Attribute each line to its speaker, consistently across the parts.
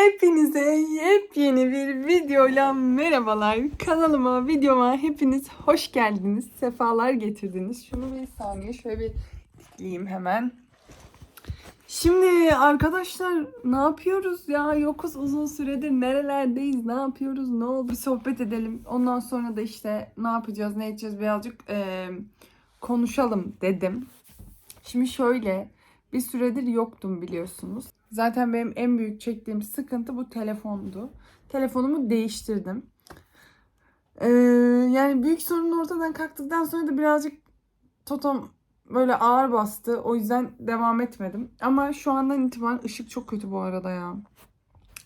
Speaker 1: Hepinize yepyeni bir videoyla merhabalar. Kanalıma, videoma hepiniz hoş geldiniz. Sefalar getirdiniz. Şunu bir saniye şöyle bir tıklayayım hemen. Şimdi arkadaşlar ne yapıyoruz ya? Yokuz uzun süredir nerelerdeyiz? Ne yapıyoruz? Ne oldu? Bir sohbet edelim. Ondan sonra da işte ne yapacağız, ne edeceğiz birazcık eee, konuşalım dedim. Şimdi şöyle bir süredir yoktum biliyorsunuz. Zaten benim en büyük çektiğim sıkıntı bu telefondu. Telefonumu değiştirdim. Ee, yani büyük sorun ortadan kalktıktan sonra da birazcık totom böyle ağır bastı. O yüzden devam etmedim. Ama şu andan itibaren ışık çok kötü bu arada ya.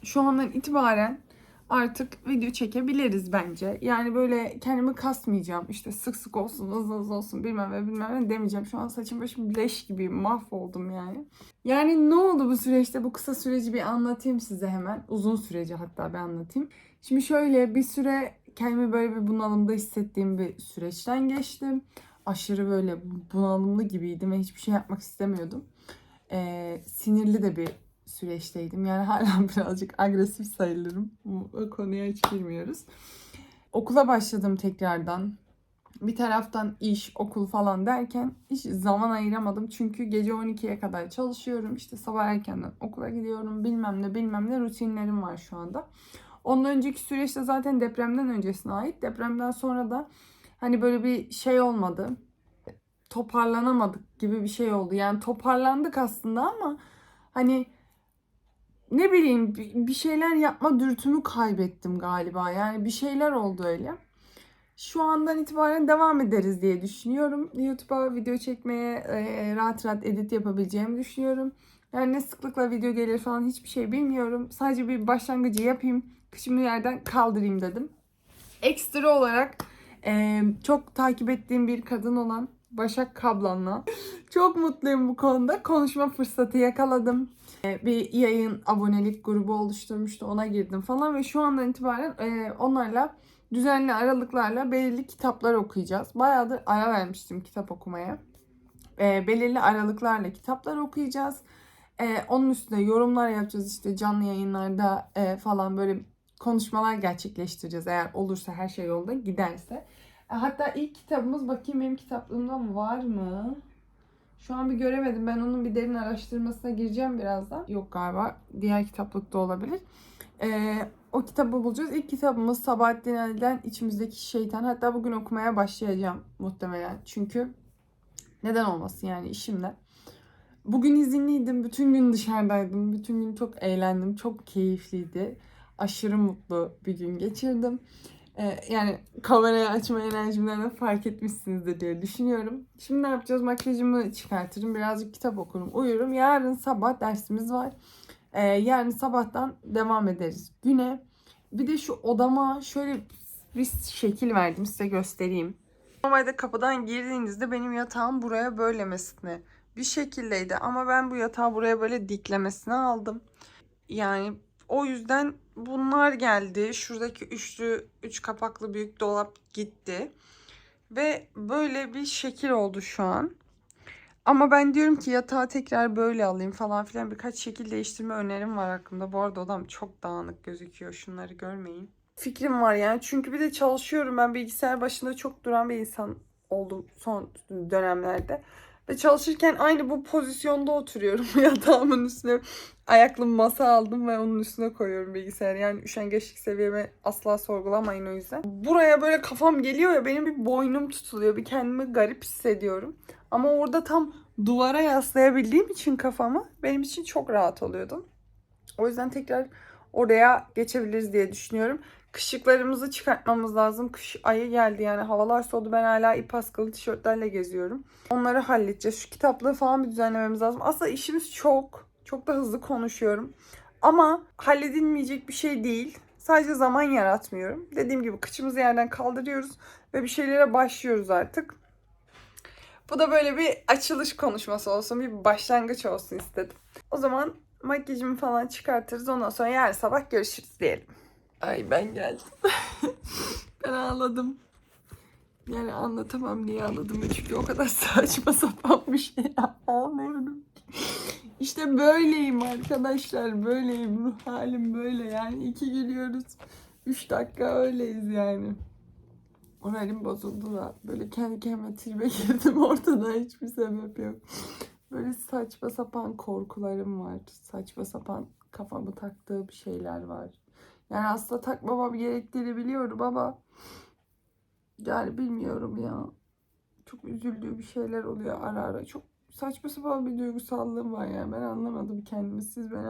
Speaker 1: Şu andan itibaren artık video çekebiliriz bence. Yani böyle kendimi kasmayacağım. İşte sık sık olsun, hızlı hızlı olsun bilmem ne bilmem ne demeyeceğim. Şu an saçım başım leş gibi mahvoldum yani. Yani ne oldu bu süreçte? Bu kısa süreci bir anlatayım size hemen. Uzun süreci hatta bir anlatayım. Şimdi şöyle bir süre kendimi böyle bir bunalımda hissettiğim bir süreçten geçtim. Aşırı böyle bunalımlı gibiydim ve hiçbir şey yapmak istemiyordum. Ee, sinirli de bir süreçteydim. Yani hala birazcık agresif sayılırım. O konuya hiç girmiyoruz. Okula başladım tekrardan. Bir taraftan iş, okul falan derken hiç zaman ayıramadım. Çünkü gece 12'ye kadar çalışıyorum. İşte sabah erkenden okula gidiyorum. Bilmem ne bilmem ne rutinlerim var şu anda. Ondan önceki süreçte zaten depremden öncesine ait. Depremden sonra da hani böyle bir şey olmadı. Toparlanamadık gibi bir şey oldu. Yani toparlandık aslında ama hani ne bileyim bir şeyler yapma dürtümü kaybettim galiba. Yani bir şeyler oldu öyle. Şu andan itibaren devam ederiz diye düşünüyorum. YouTube'a video çekmeye e, rahat rahat edit yapabileceğimi düşünüyorum. Yani ne sıklıkla video gelir falan hiçbir şey bilmiyorum. Sadece bir başlangıcı yapayım. Kışımı yerden kaldırayım dedim. Ekstra olarak e, çok takip ettiğim bir kadın olan Başak Kablan'la çok mutluyum bu konuda. Konuşma fırsatı yakaladım. E, bir yayın abonelik grubu oluşturmuştu. Ona girdim falan ve şu andan itibaren e, onlarla düzenli aralıklarla belirli kitaplar okuyacağız. Bayağıdır ara vermiştim kitap okumaya. E, belirli aralıklarla kitaplar okuyacağız. E, onun üstüne yorumlar yapacağız işte canlı yayınlarda e, falan böyle konuşmalar gerçekleştireceğiz. Eğer olursa her şey yolda giderse. Hatta ilk kitabımız bakayım benim kitaplığımda var mı? Şu an bir göremedim. Ben onun bir derin araştırmasına gireceğim birazdan. Yok galiba. Diğer kitaplıkta olabilir. Ee, o kitabı bulacağız. İlk kitabımız Sabahattin Ali'den İçimizdeki Şeytan. Hatta bugün okumaya başlayacağım muhtemelen. Çünkü neden olmasın yani işimle. Bugün izinliydim. Bütün gün dışarıdaydım. Bütün gün çok eğlendim. Çok keyifliydi. Aşırı mutlu bir gün geçirdim. Ee, yani kamerayı açma enerjimden de fark etmişsinizdir diye düşünüyorum. Şimdi ne yapacağız? Makyajımı çıkartırım. Birazcık kitap okurum. Uyurum. Yarın sabah dersimiz var. Ee, yarın sabahtan devam ederiz güne. Bir de şu odama şöyle bir şekil verdim size göstereyim. Normalde kapıdan girdiğinizde benim yatağım buraya böylemesine bir şekildeydi. Ama ben bu yatağı buraya böyle diklemesine aldım. Yani o yüzden bunlar geldi. Şuradaki üçlü, üç kapaklı büyük dolap gitti. Ve böyle bir şekil oldu şu an. Ama ben diyorum ki yatağı tekrar böyle alayım falan filan. Birkaç şekil değiştirme önerim var aklımda. Bu arada odam çok dağınık gözüküyor. Şunları görmeyin. Fikrim var yani. Çünkü bir de çalışıyorum. Ben bilgisayar başında çok duran bir insan oldum son dönemlerde. Ve çalışırken aynı bu pozisyonda oturuyorum. Yatağımın üstüne ayaklı masa aldım ve onun üstüne koyuyorum bilgisayarı. Yani üşengeçlik seviyemi asla sorgulamayın o yüzden. Buraya böyle kafam geliyor ya benim bir boynum tutuluyor. Bir kendimi garip hissediyorum. Ama orada tam duvara yaslayabildiğim için kafamı benim için çok rahat oluyordu. O yüzden tekrar oraya geçebiliriz diye düşünüyorum. Kışıklarımızı çıkartmamız lazım. Kış ayı geldi yani havalar soğudu. Ben hala ip askılı tişörtlerle geziyorum. Onları halledeceğiz. Şu kitaplığı falan bir düzenlememiz lazım. Aslında işimiz çok. Çok da hızlı konuşuyorum. Ama halledilmeyecek bir şey değil. Sadece zaman yaratmıyorum. Dediğim gibi kıçımızı yerden kaldırıyoruz ve bir şeylere başlıyoruz artık. Bu da böyle bir açılış konuşması olsun, bir başlangıç olsun istedim. O zaman makyajımı falan çıkartırız. Ondan sonra yarın sabah görüşürüz diyelim. Ay ben geldim. ben ağladım. Yani anlatamam niye ağladım çünkü o kadar saçma sapan bir şey ağlıyorum. İşte böyleyim arkadaşlar. Böyleyim. Ruh halim böyle. Yani iki gülüyoruz. Üç dakika öyleyiz yani. Moralim bozuldu da böyle kendi kendime tribe girdim ortada hiçbir sebep yok. Böyle saçma sapan korkularım var. Saçma sapan kafamı taktığım şeyler var. Yani aslında takmamam gerektiğini biliyorum ama yani bilmiyorum ya. Çok üzüldüğü bir şeyler oluyor ara ara. Çok saçma sapan bir duygusallığım var yani. Ben anlamadım kendimi. Siz beni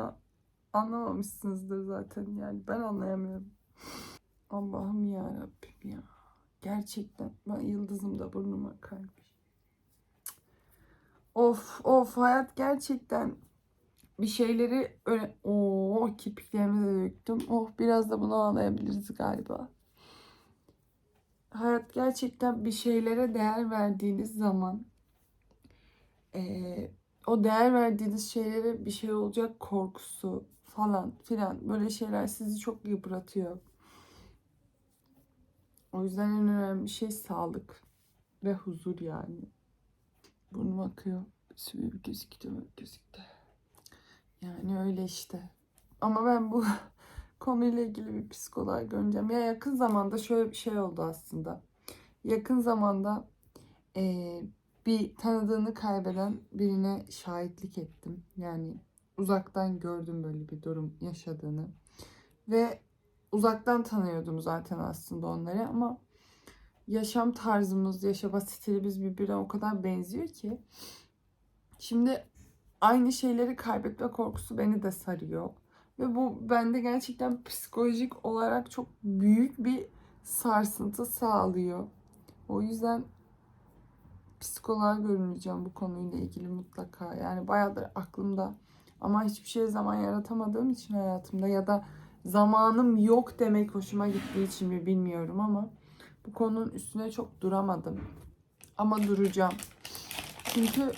Speaker 1: anlamamışsınızdır zaten yani. Ben anlayamıyorum. Allah'ım ya Rabbim ya. Gerçekten ben yıldızım da burnuma kaymış. Of of hayat gerçekten bir şeyleri öyle o kirpiklerimi de döktüm. Oh biraz da bunu ağlayabiliriz galiba. Hayat gerçekten bir şeylere değer verdiğiniz zaman eee, o değer verdiğiniz şeylere bir şey olacak korkusu falan filan böyle şeyler sizi çok yıpratıyor. O yüzden en önemli şey sağlık ve huzur yani. Burnum akıyor. Sümüğüm gözüktü mü? Gözüktü. Yani öyle işte. Ama ben bu konuyla ilgili bir psikoloğa göreceğim. Ya yakın zamanda şöyle bir şey oldu aslında. Yakın zamanda eee, bir tanıdığını kaybeden birine şahitlik ettim. Yani uzaktan gördüm böyle bir durum yaşadığını. Ve uzaktan tanıyordum zaten aslında onları ama yaşam tarzımız, yaşama stilimiz birbirine o kadar benziyor ki. Şimdi aynı şeyleri kaybetme korkusu beni de sarıyor. Ve bu bende gerçekten psikolojik olarak çok büyük bir sarsıntı sağlıyor. O yüzden psikoloğa görüneceğim bu konuyla ilgili mutlaka. Yani bayağıdır aklımda ama hiçbir şeye zaman yaratamadığım için hayatımda ya da zamanım yok demek hoşuma gittiği için mi bilmiyorum ama bu konunun üstüne çok duramadım. Ama duracağım. Çünkü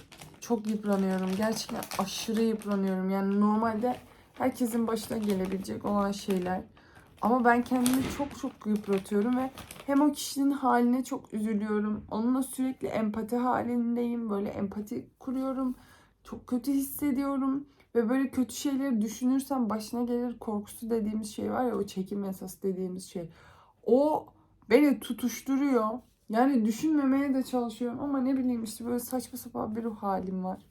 Speaker 1: çok yıpranıyorum. Gerçekten aşırı yıpranıyorum. Yani normalde herkesin başına gelebilecek olan şeyler. Ama ben kendimi çok çok yıpratıyorum ve hem o kişinin haline çok üzülüyorum. Onunla sürekli empati halindeyim. Böyle empati kuruyorum. Çok kötü hissediyorum. Ve böyle kötü şeyleri düşünürsem başına gelir korkusu dediğimiz şey var ya o çekim esası dediğimiz şey. O beni tutuşturuyor. Yani düşünmemeye de çalışıyorum ama ne bileyim işte böyle saçma sapan bir ruh halim var.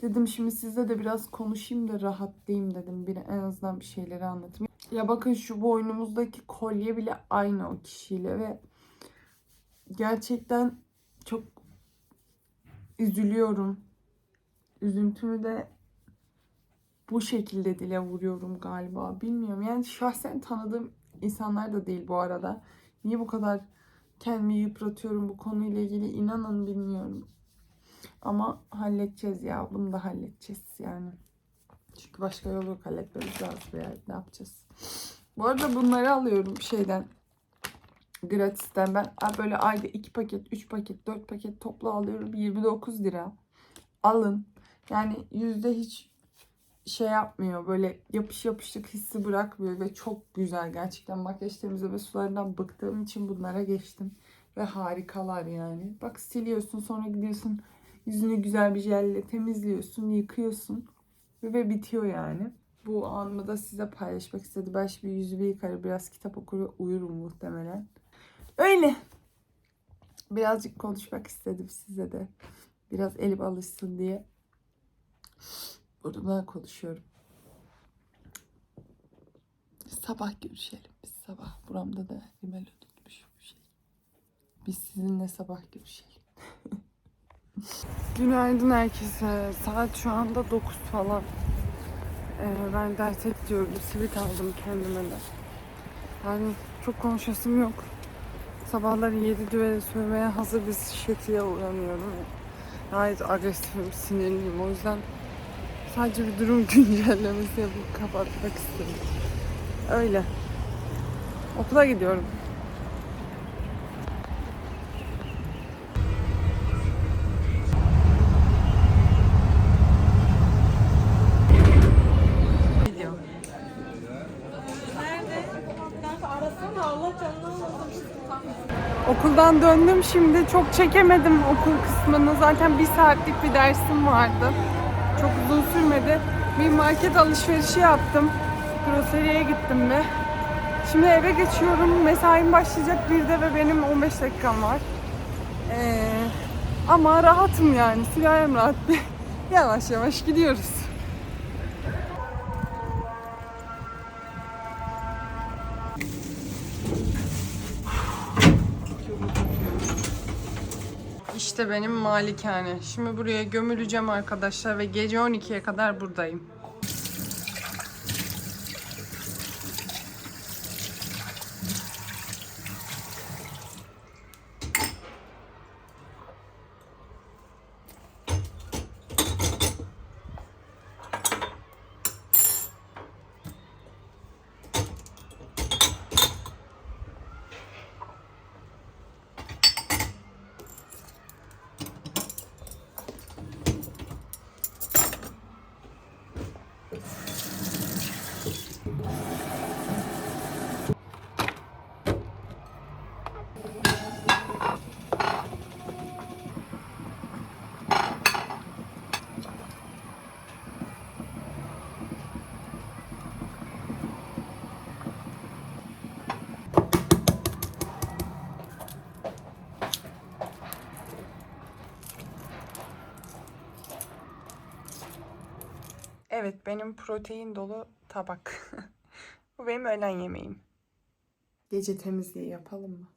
Speaker 1: Dedim şimdi sizle de biraz konuşayım da rahatlayayım dedim. Bir en azından bir şeyleri anlatayım. Ya bakın şu boynumuzdaki kolye bile aynı o kişiyle ve gerçekten çok üzülüyorum. Üzüntümü de bu şekilde dile vuruyorum galiba. Bilmiyorum. Yani şahsen tanıdığım insanlar da değil bu arada. Niye bu kadar kendimi yıpratıyorum bu konuyla ilgili inanın bilmiyorum. Ama halledeceğiz ya. Bunu da halledeceğiz yani. Çünkü başka yolu yok halletmemiz lazım yani. Ne yapacağız? Bu arada bunları alıyorum şeyden. Gratisten. Ben böyle ayda 2 paket, 3 paket, 4 paket toplu alıyorum. 29 lira. Alın. Yani yüzde hiç şey yapmıyor. Böyle yapış yapışlık hissi bırakmıyor ve çok güzel. Gerçekten makyaj temizleme sularından bıktığım için bunlara geçtim. Ve harikalar yani. Bak siliyorsun sonra gidiyorsun yüzünü güzel bir jelle temizliyorsun, yıkıyorsun ve bitiyor yani. Bu anımı da size paylaşmak istedim. Ben şimdi yüzümü yıkarım, biraz kitap okur, uyurum muhtemelen. Öyle. Birazcık konuşmak istedim size de. Biraz elim alışsın diye. Buradan konuşuyorum. Sabah görüşelim biz sabah. Buramda da rimel tutmuş bir şey. Biz sizinle sabah görüşelim. Günaydın herkese. Saat şu anda 9 falan. Ee, ben derse gidiyorum. Simit aldım kendime de. Yani çok konuşasım yok. Sabahları 7 düve sövmeye hazır bir şekilde uyanıyorum. Gayet agresifim, sinirliyim. O yüzden sadece bir durum güncellemesi yapıp kapatmak istedim. Öyle. Okula gidiyorum. Okuldan döndüm şimdi. Çok çekemedim okul kısmını. Zaten bir saatlik bir dersim vardı. Çok uzun sürmedi. Bir market alışverişi yaptım. Groseriye gittim ve şimdi eve geçiyorum. Mesaim başlayacak bir de ve benim 15 dakikam var. Ee, ama rahatım yani. Sülalem rahat. yavaş yavaş gidiyoruz. İşte benim malikane. Şimdi buraya gömüleceğim arkadaşlar ve gece 12'ye kadar buradayım. Evet benim protein dolu tabak. Bu benim öğlen yemeğim. Gece temizliği yapalım mı?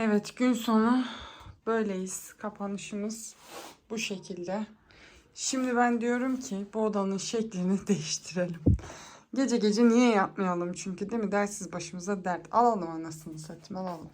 Speaker 1: Evet gün sonu böyleyiz. Kapanışımız bu şekilde. Şimdi ben diyorum ki bu odanın şeklini değiştirelim. Gece gece niye yapmayalım çünkü değil mi? Dersiz başımıza dert. Alalım anasını satayım alalım.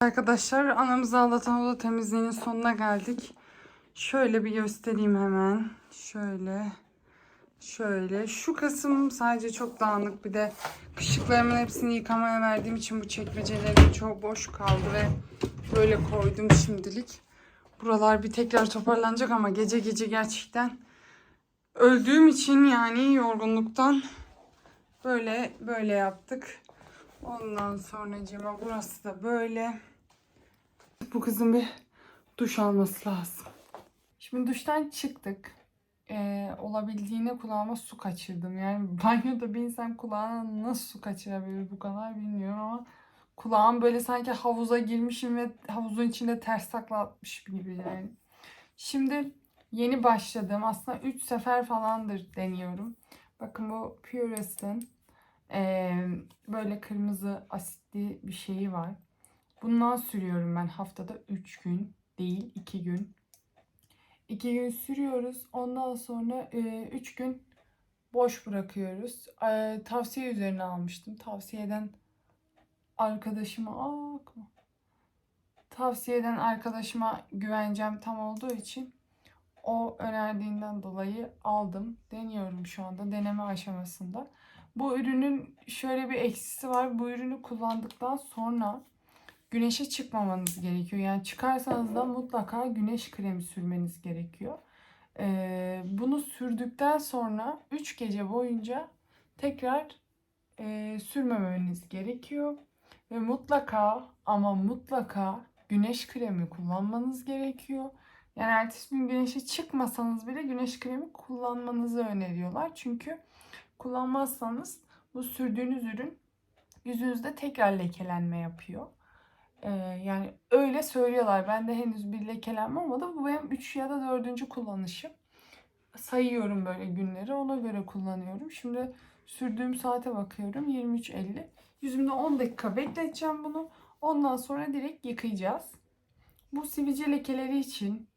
Speaker 1: Arkadaşlar anamızı ağlatan oda temizliğinin sonuna geldik. Şöyle bir göstereyim hemen. Şöyle. Şöyle. Şu kısım sadece çok dağınık. Bir de kışlıklarımın hepsini yıkamaya verdiğim için bu çekmecelerim çok boş kaldı ve böyle koydum şimdilik. Buralar bir tekrar toparlanacak ama gece gece gerçekten öldüğüm için yani yorgunluktan böyle böyle yaptık. Ondan sonra cima burası da böyle. Bu kızın bir duş alması lazım. Şimdi duştan çıktık. Ee, olabildiğine kulağıma su kaçırdım. Yani banyoda bir insan kulağına nasıl su kaçırabilir bu kadar bilmiyorum ama kulağım böyle sanki havuza girmişim ve havuzun içinde ters takla atmış gibi yani. Şimdi yeni başladım. Aslında 3 sefer falandır deniyorum. Bakın bu Pure'sin ee, böyle kırmızı asitli bir şeyi var. Bundan sürüyorum ben haftada 3 gün değil 2 gün. 2 gün sürüyoruz. Ondan sonra 3 gün boş bırakıyoruz. Ee, tavsiye üzerine almıştım. Tavsiyeden arkadaşıma aa, tavsiyeden arkadaşıma güvencem tam olduğu için o önerdiğinden dolayı aldım. Deniyorum şu anda deneme aşamasında. Bu ürünün şöyle bir eksisi var. Bu ürünü kullandıktan sonra güneşe çıkmamanız gerekiyor. Yani çıkarsanız da mutlaka güneş kremi sürmeniz gerekiyor. Ee, bunu sürdükten sonra 3 gece boyunca tekrar e, sürmemeniz gerekiyor. Ve mutlaka ama mutlaka güneş kremi kullanmanız gerekiyor. Yani ertesi gün güneşe çıkmasanız bile güneş kremi kullanmanızı öneriyorlar. Çünkü kullanmazsanız bu sürdüğünüz ürün yüzünüzde tekrar lekelenme yapıyor. Ee, yani öyle söylüyorlar. Ben de henüz bir lekelenme olmadı. Bu benim 3 ya da 4. kullanışım. Sayıyorum böyle günleri. Ona göre kullanıyorum. Şimdi sürdüğüm saate bakıyorum. 23.50. Yüzümde 10 dakika bekleteceğim bunu. Ondan sonra direkt yıkayacağız. Bu sivilce lekeleri için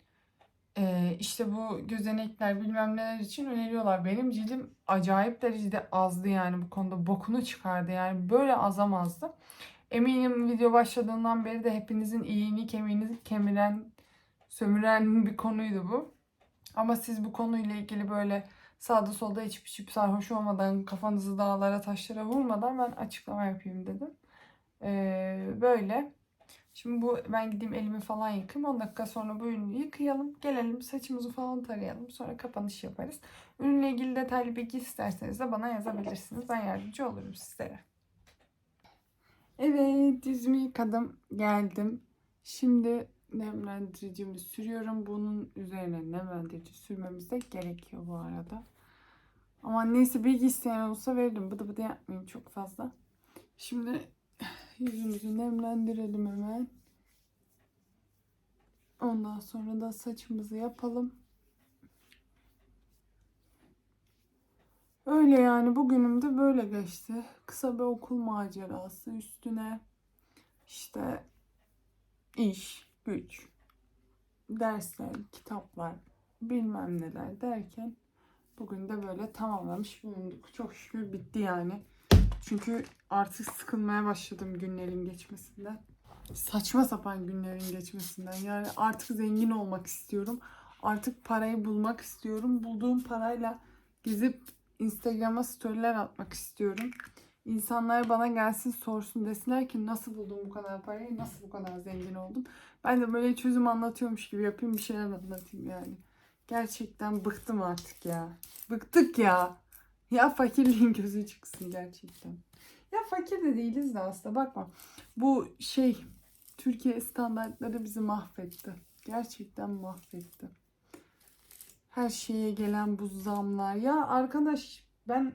Speaker 1: ee, işte bu gözenekler bilmem neler için öneriyorlar. Benim cildim acayip derecede azdı yani bu konuda bokunu çıkardı yani böyle azamazdı. Eminim video başladığından beri de hepinizin iyiliğini kemiğini kemiren, sömüren bir konuydu bu. Ama siz bu konuyla ilgili böyle sağda solda içip içip sarhoş olmadan kafanızı dağlara taşlara vurmadan ben açıklama yapayım dedim. Ee, böyle. Şimdi bu ben gideyim elimi falan yıkayayım. 10 dakika sonra bu ürünü yıkayalım. Gelelim saçımızı falan tarayalım. Sonra kapanış yaparız. Ürünle ilgili detaylı bilgi isterseniz de bana yazabilirsiniz. Ben yardımcı olurum sizlere. Evet yüzümü yıkadım. Geldim. Şimdi nemlendiricimi sürüyorum. Bunun üzerine nemlendirici sürmemiz de gerekiyor bu arada. Ama neyse bilgi isteyen olsa veririm. Bıdı bıdı yapmayayım çok fazla. Şimdi Yüzümüzü nemlendirelim hemen. Ondan sonra da saçımızı yapalım. Öyle yani bugünüm de böyle geçti. Kısa bir okul macerası üstüne işte iş, güç, dersler, kitaplar, bilmem neler derken bugün de böyle tamamlamış bulunduk. Çok şükür bitti yani. Çünkü artık sıkılmaya başladım günlerin geçmesinden. Saçma sapan günlerin geçmesinden. Yani artık zengin olmak istiyorum. Artık parayı bulmak istiyorum. Bulduğum parayla gezip Instagram'a storyler atmak istiyorum. İnsanlar bana gelsin sorsun desinler ki nasıl buldun bu kadar parayı, nasıl bu kadar zengin oldun. Ben de böyle çözüm anlatıyormuş gibi yapayım bir şeyler anlatayım yani. Gerçekten bıktım artık ya. Bıktık ya. Ya fakirliğin gözü çıksın gerçekten. Ya fakir de değiliz de aslında bakma. Bu şey Türkiye standartları bizi mahvetti. Gerçekten mahvetti. Her şeye gelen bu zamlar. Ya arkadaş ben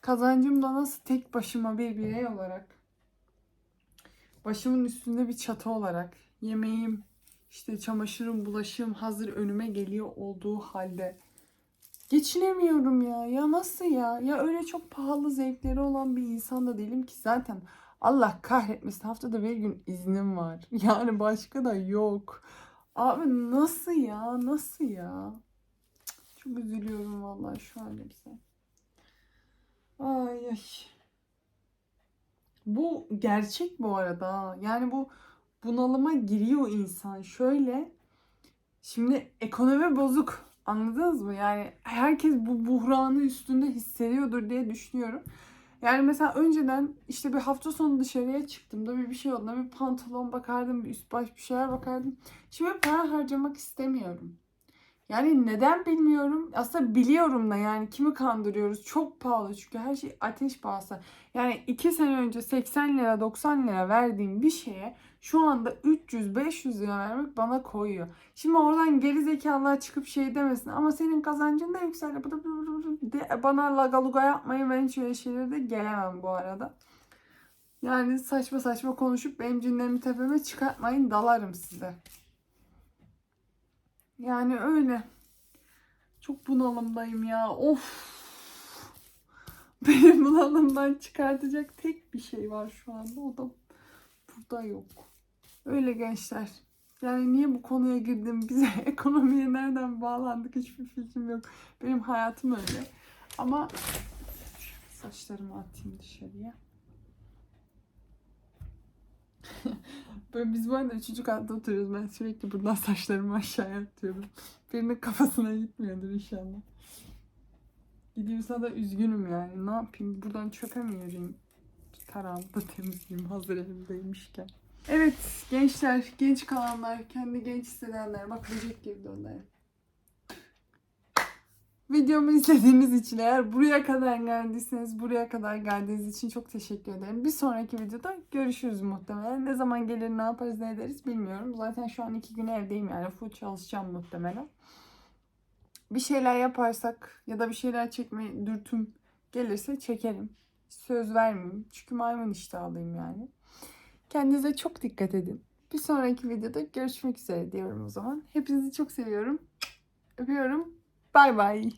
Speaker 1: kazancımda nasıl tek başıma bir birey olarak başımın üstünde bir çatı olarak yemeğim işte çamaşırım bulaşığım hazır önüme geliyor olduğu halde Geçinemiyorum ya. Ya nasıl ya? Ya öyle çok pahalı zevkleri olan bir insan da değilim ki zaten. Allah kahretmesin haftada bir gün iznim var. Yani başka da yok. Abi nasıl ya? Nasıl ya? Çok üzülüyorum vallahi şu halimize. Ay ay. Bu gerçek bu arada. Yani bu bunalıma giriyor insan. Şöyle şimdi ekonomi bozuk. Anladınız mı? Yani herkes bu buhranı üstünde hissediyordur diye düşünüyorum. Yani mesela önceden işte bir hafta sonu dışarıya çıktığımda bir bir şey olduğunda bir pantolon bakardım, bir üst baş bir şeyler bakardım. Şimdi para harcamak istemiyorum. Yani neden bilmiyorum. Aslında biliyorum da yani kimi kandırıyoruz. Çok pahalı çünkü her şey ateş pahası. Yani 2 sene önce 80 lira 90 lira verdiğim bir şeye şu anda 300-500 lira vermek bana koyuyor. Şimdi oradan geri zekalılar çıkıp şey demesin ama senin kazancın da yükseldi. De- Bana lagaluga yapmayın ben hiç öyle şeylere de gelemem bu arada. Yani saçma saçma konuşup benim cinlerimi tepeme çıkartmayın dalarım size. Yani öyle. Çok bunalımdayım ya. Of. Beni bunalımdan çıkartacak tek bir şey var şu anda. O da burada yok. Öyle gençler. Yani niye bu konuya girdim? Bize ekonomiye nereden bağlandık hiçbir fikrim yok. Benim hayatım öyle. Ama saçlarımı atayım dışarıya. Böyle biz bu arada üçüncü katta oturuyoruz. Ben sürekli buradan saçlarımı aşağıya atıyorum. Birinin kafasına gitmiyordur inşallah. Gidiyorsa da üzgünüm yani. Ne yapayım? Buradan çöpe mi yürüyeyim? Tarağımı da temizleyeyim hazır elimdeymişken. Evet gençler, genç kalanlar, kendi genç hissedenler. Bak böcek girdi odaya. Videomu izlediğiniz için eğer buraya kadar geldiyseniz buraya kadar geldiğiniz için çok teşekkür ederim. Bir sonraki videoda görüşürüz muhtemelen. Ne zaman gelir ne yaparız ne ederiz bilmiyorum. Zaten şu an iki gün evdeyim yani full çalışacağım muhtemelen. Bir şeyler yaparsak ya da bir şeyler çekme dürtüm gelirse çekerim. Söz vermeyeyim. Çünkü maymun iştahlıyım yani. Kendinize çok dikkat edin. Bir sonraki videoda görüşmek üzere diyorum o zaman. Hepinizi çok seviyorum. Öpüyorum. Bay bay.